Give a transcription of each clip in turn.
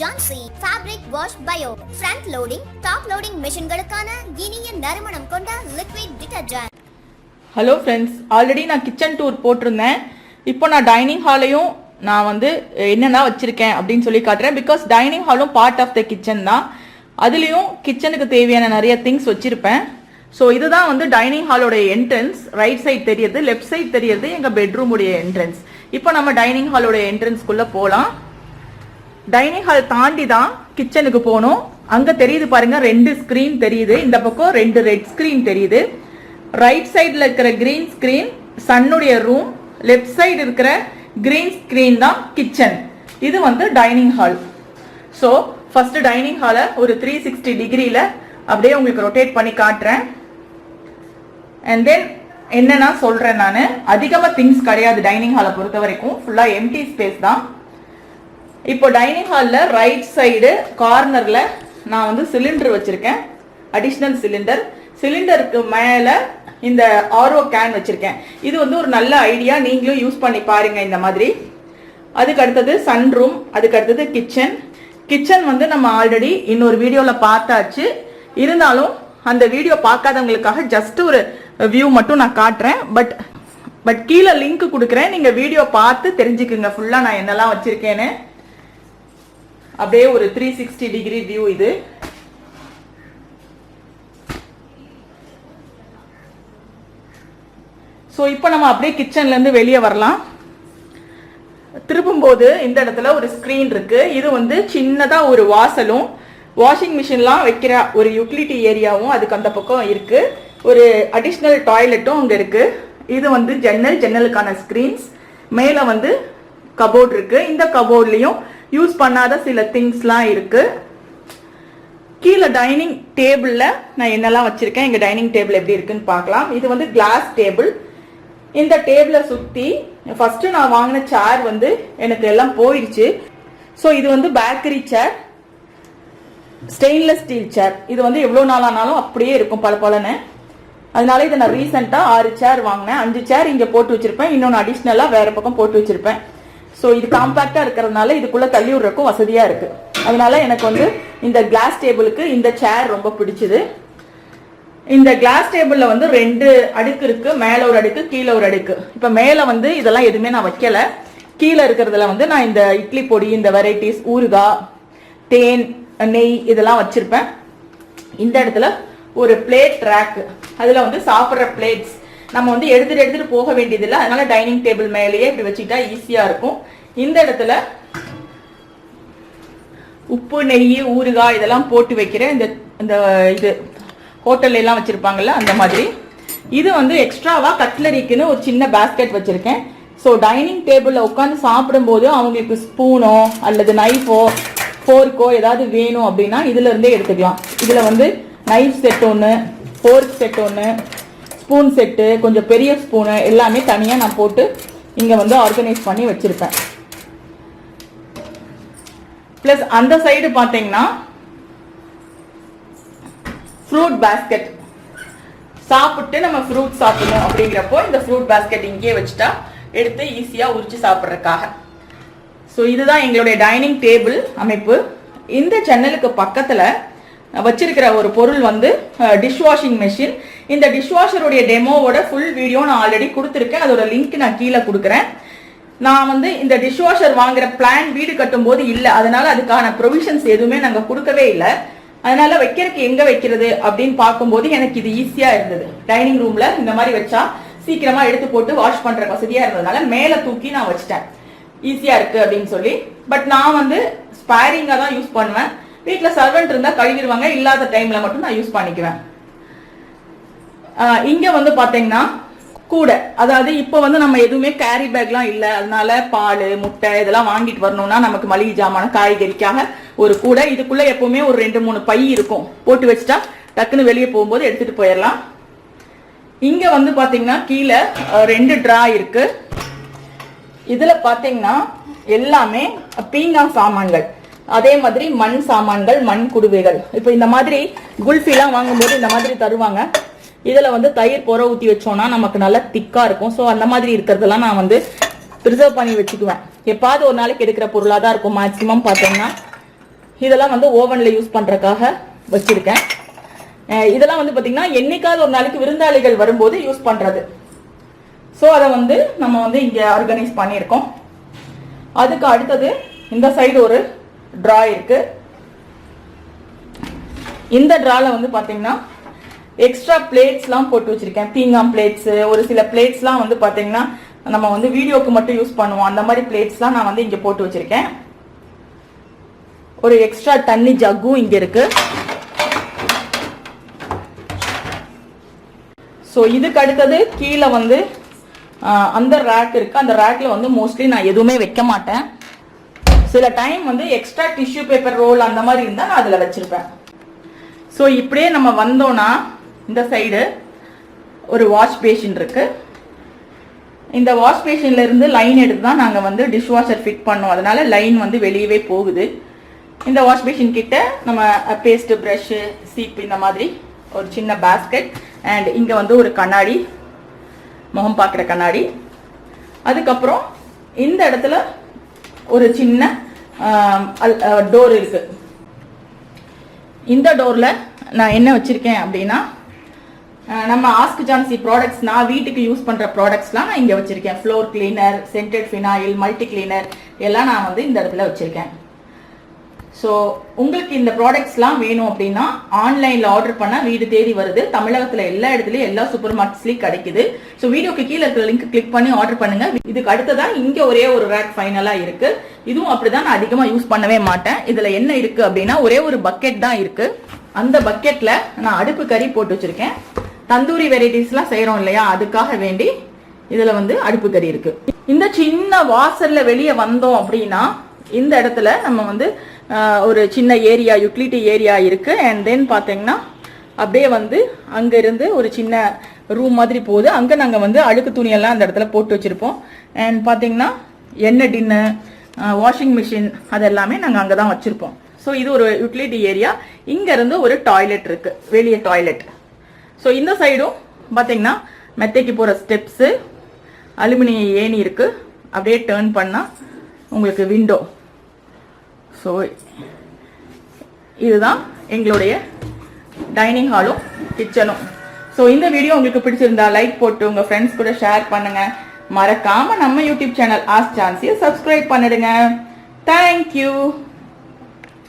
Jhansi fabric wash bio front loading top loading மிஷின்களுக்கான இனிய நறுமணம் கொண்ட liquid detergent hello friends already நான் kitchen tour போட்டிருந்தேன். இப்போ நான் டைனிங் ஹாலையும் நான் வந்து என்னென்ன வச்சுருக்கேன் அப்படின்னு சொல்லி காட்டுறேன். பிகாஸ் டைனிங் ஹாலும் பார்ட் ஆஃப் த கிச்சன் தான். அதுலேயும் கிச்சனுக்கு தேவையான நிறைய திங்ஸ் வச்சுருப்பேன். ஸோ இதுதான் வந்து டைனிங் ஹாலோட என்ட்ரன்ஸ் ரைட் சைட் தெரியுது லெஃப்ட் சைட் தெரியுது எங்கள் பெட்ரூமுடைய என்ட்ரன்ஸ் இப்போ நம்ம டைனிங் ஹாலோட என்ட்ரன்ஸ்குள்ளே போகலாம் டைனிங் ஹால் தாண்டி தான் கிச்சனுக்கு போகணும் அங்க தெரியுது பாருங்க ரெண்டு ஸ்கிரீன் தெரியுது. இந்த பக்கம் ரெண்டு ரெட் ஸ்கிரீன் தெரியுது. ரைட் சைடில் இருக்கிற கிரீன் ஸ்கிரீன் சன்னுடைய ரூம் லெஃப்ட் சைடு இருக்கிற கிரீன் ஸ்கிரீன் தான் கிச்சன் இது வந்து dining hall so first dining ஹாலை ஒரு த்ரீ சிக்ஸ்டி டிகிரியில் அப்படியே உங்களுக்கு ரொட்டேட் பண்ணி காட்டுறேன். அண்ட் தென் என்னன்னா சொல்கிறேன் நான்? அதிகமாக திங்ஸ் கிடையாது டைனிங் ஹாலை பொறுத்த வரைக்கும் ஃபுல்லாக எம்டி ஸ்பேஸ் தான். இப்போ டைனிங் ஹாலில் ரைட் சைடு கார்னரில் நான் வந்து சிலிண்டர் வச்சுருக்கேன். அடிஷ்னல் சிலிண்டர் சிலிண்டருக்கு மேலே இந்த ஆர்ஓ கேன் வச்சுருக்கேன். இது வந்து ஒரு நல்ல ஐடியா நீங்களும் யூஸ் பண்ணி பாருங்கள் இந்த மாதிரி. அதுக்கு அடுத்தது சன் ரூம் அதுக்கு அடுத்தது கிச்சன் கிச்சன் வந்து நம்ம ஆல்ரெடி இன்னொரு வீடியோவில் பார்த்தாச்சு. இருந்தாலும் அந்த வீடியோ பார்க்காதவங்களுக்காக ஜஸ்ட் ஒரு வியூ மட்டும் நான் காட்டுறேன். பட் பட் கீழே லிங்க் கொடுக்குறேன். நீங்கள் வீடியோ பார்த்து தெரிஞ்சுக்குங்க. ஃபுல்லாக நான் என்னெல்லாம் வச்சுருக்கேன்னு. அப்படியே ஒரு த்ரீ சிக்ஸ்டி டிகிரி வியூ இது. ஸோ இப்போ நம்ம அப்படியே கிச்சன்லேருந்து வெளியே வரலாம். திரும்பும்போது இந்த இடத்துல ஒரு ஸ்க்ரீன் இருக்கு. இது வந்து சின்னதாக ஒரு வாசலும் வாஷிங் மிஷின்லாம் வைக்கிற ஒரு யூட்டிலிட்டி ஏரியாவும் அதுக்கு அந்த பக்கம் இருக்கு. ஒரு அடிஷ்னல் டாய்லெட்டும் அங்கே இருக்கு. இது வந்து ஜன்னல் ஜன்னலுக்கான ஸ்க்ரீன்ஸ் மேலே வந்து கபோர்ட் இருக்கு. இந்த கபோர்ட்லேயும் யூஸ் பண்ணாத சில திங்ஸ்லாம் இருக்குது கீழே டைனிங் டேபிளில் நான் என்னெல்லாம் வச்சுருக்கேன்? எங்கள் டைனிங் டேபிள் எப்படி இருக்குன்னு பார்க்கலாம். இது வந்து கிளாஸ் டேபிள் இந்த டேபிளை சுற்றி ஃபஸ்ட்டு நான் வாங்கின சேர் வந்து எனக்கு எல்லாம் போயிடுச்சு ஸோ இது வந்து bakery chair stainless steel chair இது வந்து எவ்வளோ நாள் ஆனாலும் அப்படியே இருக்கும் பல பலன்னு அதனால இதை நான் ரீசெண்டாக ஆறு சேர் வாங்கினேன். அஞ்சு சேர் இங்கே போட்டு வச்சுருப்பேன். இன்னொன்று அடிஷ்னலாக வேறு பக்கம் போட்டு வச்சுருப்பேன். ஸோ இது காம்பாக்டா இருக்கிறதுனால இதுக்குள்ள தள்ளி விடுறக்கும் வசதியா இருக்கு. அதனால எனக்கு வந்து இந்த கிளாஸ் டேபிளுக்கு இந்த சேர் ரொம்ப பிடிச்சது. இந்த கிளாஸ் டேபிள்ல வந்து ரெண்டு அடுக்கு இருக்கு. மேல ஒரு அடுக்கு கீழே ஒரு அடுக்கு. இப்ப மேல வந்து இதெல்லாம் எதுவுமே நான் வைக்கல. கீழே இருக்கிறதுல வந்து நான் இந்த இட்லி பொடி இந்த வெரைட்டிஸ் ஊறுகாய் தேன் நெய் இதெல்லாம் வச்சிருப்பேன். இந்த இடத்துல ஒரு பிளேட் ரேக் அதுல வந்து சாப்பிட்ற பிளேட்ஸ் நம்ம வந்து எடுத்துட்டு எடுத்துட்டு போக வேண்டியதில்லை. அதனால டைனிங் டேபிள் மேலேயே இப்படி வச்சுக்கிட்டா ஈஸியா இருக்கும். இந்த இடத்துல உப்பு நெய் ஊறுகாய் இதெல்லாம் போட்டு வைக்கிற இந்த இந்த இது ஹோட்டல்ல எல்லாம் வச்சிருப்பாங்கல்ல அந்த மாதிரி. இது வந்து எக்ஸ்ட்ராவா கட்லரிக்குன்னு ஒரு சின்ன பேஸ்கெட் வச்சிருக்கேன். ஸோ டைனிங் டேபிளில் உட்காந்து சாப்பிடும்போது அவங்களுக்கு ஸ்பூனோ அல்லது நைஃபோ ஃபோர்க்கோ ஏதாவது வேணும் அப்படின்னா இதுல இருந்தே எடுத்துக்கலாம். இதுல வந்து நைஃப் செட் ஒன்று ஃபோர்க் செட் ஒன்று ஸ்பூன் செட்டு கொஞ்சம் பெரிய ஸ்பூனு எல்லாமே தனியாக நான் போட்டு இங்கே வந்து ஆர்கனைஸ் பண்ணி வச்சுருப்பேன். ப்ளஸ் அந்த சைடு பார்த்தீங்கன்னா ஃப்ரூட் பேஸ்கெட் சாப்பிட்டு நம்ம ஃப்ரூட் சாப்பிடணும் அப்படிங்கிறப்போ இந்த ஃப்ரூட் பேஸ்கெட் இங்கேயே வச்சுட்டா எடுத்து ஈஸியாக உரிச்சு சாப்பிட்றதுக்காக. ஸோ இதுதான் எங்களுடைய டைனிங் டேபிள் அமைப்பு. இந்த ஜன்னலுக்கு பக்கத்தில் வச்சிருக்கிற ஒரு பொருள் வந்து டிஷ் வாஷிங் மெஷின் இந்த டிஷ் வாஷருடைய டெமோவோட ஃபுல் வீடியோ நான் ஆல்ரெடி கொடுத்துருக்கேன். அதோட லிங்க் நான் கீழே கொடுக்குறேன். நான் வந்து இந்த டிஷ் வாஷர் வாங்குற பிளான் வீடு கட்டும் போது இல்லை. அதனால அதுக்கான ப்ரொவிஷன்ஸ் எதுவுமே நாங்கள் கொடுக்கவே இல்லை. அதனால வைக்கிறதுக்கு எங்க வைக்கிறது அப்படின்னு பார்க்கும்போது எனக்கு இது ஈஸியா இருந்தது. டைனிங் ரூம்ல இந்த மாதிரி வச்சா சீக்கிரமா எடுத்து போட்டு வாஷ் பண்ற வசதியா இருந்ததுனால மேல தூக்கி நான் வச்சிட்டேன். ஈஸியா இருக்கு அப்படின்னு சொல்லி. பட் நான் வந்து ஸ்பேரிங்கா தான் யூஸ் பண்ணுவேன். வீட்டில் சர்வெண்ட் இருந்தா கழுவிடுவாங்க. இல்லாத டைம்ல மட்டும் நான் யூஸ் பண்ணிக்குவேன். இங்க வந்து பாத்தீங்கன்னா கூட. அதாவது இப்போ வந்து நம்ம எதுவுமே கேரி பேக்லாம் இல்லை. அதனால பால் முட்டை இதெல்லாம் வாங்கிட்டு வரணும்னா நமக்கு மளிகை ஜாமான காய்கறிக்காக ஒரு கூடை. இதுக்குள்ள எப்பவுமே ஒரு ரெண்டு மூணு பை இருக்கும். போட்டு வச்சுட்டா டக்குன்னு வெளியே போகும்போது எடுத்துட்டு போயிடலாம். இங்க வந்து பாத்தீங்கன்னா கீழே ரெண்டு ட்ரா இருக்கு. இதுல பாத்தீங்கன்னா எல்லாமே பீங்கான் சாமான்கள். அதே மாதிரி மண் சாமான்கள் மண் குடுவைகள். இப்போ இந்த மாதிரி குல்ஃபிலாம் வாங்கும்போது இந்த மாதிரி தருவாங்க. இதில் வந்து தயிர் புற ஊற்றி வச்சோன்னா நமக்கு நல்லா திக்காக இருக்கும். ஸோ அந்த மாதிரி இருக்கிறதெல்லாம் நான் வந்து ப்ரிசர்வ் பண்ணி வச்சுக்குவேன். எப்பாவது ஒரு நாளைக்கு எடுக்கிற பொருளாக தான் இருக்கும். மேக்ஸிமம் பார்த்தோம்னா இதெல்லாம் வந்து ஓவனில் யூஸ் பண்ணுறதுக்காக வச்சுருக்கேன். இதெல்லாம் வந்து பார்த்திங்கன்னா என்னைக்காவது ஒரு நாளைக்கு விருந்தாளிகள் வரும்போது யூஸ் பண்ணுறது ஸோ அதை வந்து நம்ம வந்து இங்கே ஆர்கனைஸ் பண்ணியிருக்கோம். அதுக்கு அடுத்தது இந்த சைடு ஒரு ட்ரா இருக்குது இந்த ட்ராவில் வந்து பார்த்திங்கன்னா எக்ஸ்ட்ரா பிளேட்ஸ்லாம் போட்டு வச்சிருக்கேன். பீங்காம் பிளேட்ஸ் ஒரு சில பிளேட்ஸ்லாம் வந்து பார்த்தீங்கன்னா நம்ம வந்து வீடியோக்கு மட்டும் யூஸ் பண்ணுவோம். அந்த மாதிரி பிளேட்ஸ்லாம் நான் வந்து இங்கே போட்டு வச்சிருக்கேன். ஒரு எக்ஸ்ட்ரா தண்ணி ஜக்கும் இங்கே இருக்கு. ஸோ இதுக்கு அடுத்தது கீழே வந்து அந்த ரேக் இருக்கு. அந்த ரேக்ல வந்து மோஸ்ட்லி நான் எதுவுமே வைக்க மாட்டேன். சில டைம் வந்து எக்ஸ்ட்ரா டிஷ்யூ பேப்பர் ரோல் அந்த மாதிரி இருந்தால் நான் அதில் வச்சிருப்பேன். ஸோ இப்படியே நம்ம வந்தோம்னா இந்த சைடு ஒரு வாஷ் பேஷின் இருக்கு. இந்த வாஷ் பேஷன்ல இருந்து லைன் எடுத்து தான் நாங்கள் வந்து டிஷ் வாஷர் ஃபிட் பண்ணோம். அதனால லைன் வந்து வெளியவே போகுது. இந்த வாஷ் பேஷின் கிட்ட நம்ம பேஸ்ட் ப்ரஷ்ஷு சீப் இந்த மாதிரி ஒரு சின்ன பேஸ்கெட் அண்ட் இங்கே வந்து ஒரு கண்ணாடி முகம் பார்க்குற கண்ணாடி. அதுக்கப்புறம் இந்த இடத்துல ஒரு சின்ன டோர் இருக்கு. இந்த டோர்ல நான் என்ன வச்சிருக்கேன் அப்படின்னா நம்ம ஆஸ்க் ஜான்சி ப்ராடக்ட்ஸ் நான் வீட்டுக்கு யூஸ் பண்ற ப்ராடக்ட்ஸ்லாம் நான் இங்க வச்சிருக்கேன். Floor cleaner scented phenyl multi cleaner எல்லாம் நான் வந்து இந்த இடத்துல வச்சிருக்கேன். ஸோ உங்களுக்கு இந்த ப்ராடக்ட்ஸ்லாம் வேணும் அப்படின்னா ஆன்லைனில் ஆர்டர் பண்ணால் வீடு தேடி வருது. தமிழகத்தில் எல்லா இடத்துலையும் எல்லா சூப்பர் மார்க்கெட்ஸ்லையும் கிடைக்குது. ஸோ வீடியோக்கு கீழே இருக்கிற லிங்க் கிளிக் பண்ணி ஆர்டர் பண்ணுங்க. இதுக்கு அடுத்ததான் இங்கே ஒரே ஒரு ரேக் ஃபைனலாக இருக்கு. இதுவும் அப்படிதான் நான் அதிகமாக யூஸ் பண்ணவே மாட்டேன். இதில் என்ன இருக்கு அப்படின்னா ஒரே ஒரு பக்கெட் தான் இருக்கு. அந்த பக்கெட்ல நான் அடுப்பு கறி போட்டு வச்சிருக்கேன். தந்தூரி வெரைட்டிஸ்லாம் செய்கிறோம் இல்லையா? அதுக்காக வேண்டி இதில் வந்து அடுப்பு கறி இருக்குது இந்த சின்ன வாசலில் வெளியே வந்தோம் அப்படின்னா இந்த இடத்துல நம்ம வந்து ஒரு சின்ன ஏரியா யூட்டிலிட்டி ஏரியா இருக்குது அண்ட் தென் பார்த்தீங்கன்னா அப்படியே வந்து அங்கேருந்து ஒரு சின்ன ரூம் மாதிரி போகுது. அங்கே நாங்கள் வந்து அழுக்கு துணியெல்லாம் அந்த இடத்துல போட்டு வச்சுருப்போம். அண்ட் பார்த்தீங்கன்னா எண்ணெய் டின்னு வாஷிங் மிஷின் அது எல்லாமே அங்கே தான் வச்சுருப்போம். ஸோ இது ஒரு யூட்டிலிட்டி ஏரியா இங்கேருந்து ஒரு டாய்லெட் இருக்குது வெளியே டாய்லெட் ஸோ இந்த சைடும் பார்த்தீங்கன்னா மெத்தைக்கு போகிற ஸ்டெப்ஸு அலுமினிய ஏணி இருக்குது அப்படியே டேர்ன் பண்ணால் உங்களுக்கு விண்டோ ஸோ இதுதான் எங்களுடைய டைனிங் ஹாலும் கிச்சனும் ஸோ இந்த வீடியோ உங்களுக்கு பிடிச்சிருந்தா லைக் போட்டு உங்கள் ஃப்ரெண்ட்ஸ் கூட ஷேர் பண்ணுங்கள் மறக்காமல் நம்ம யூடியூப் சேனல் ஆஸ் சான்சியை சப்ஸ்கிரைப் பண்ணிடுங்க. Thank you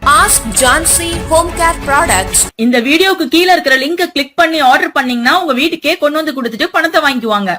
ask Jhansi home care products இந்த வீடியோக்கு கீழ இருக்கிற லிங்க கிளிக் பண்ணி ஆர்டர் பண்ணீங்கன்னா உங்க வீட்டுக்கே கொண்டு வந்து கொடுத்துட்டு பணத்தை வாங்கிக்குவாங்க.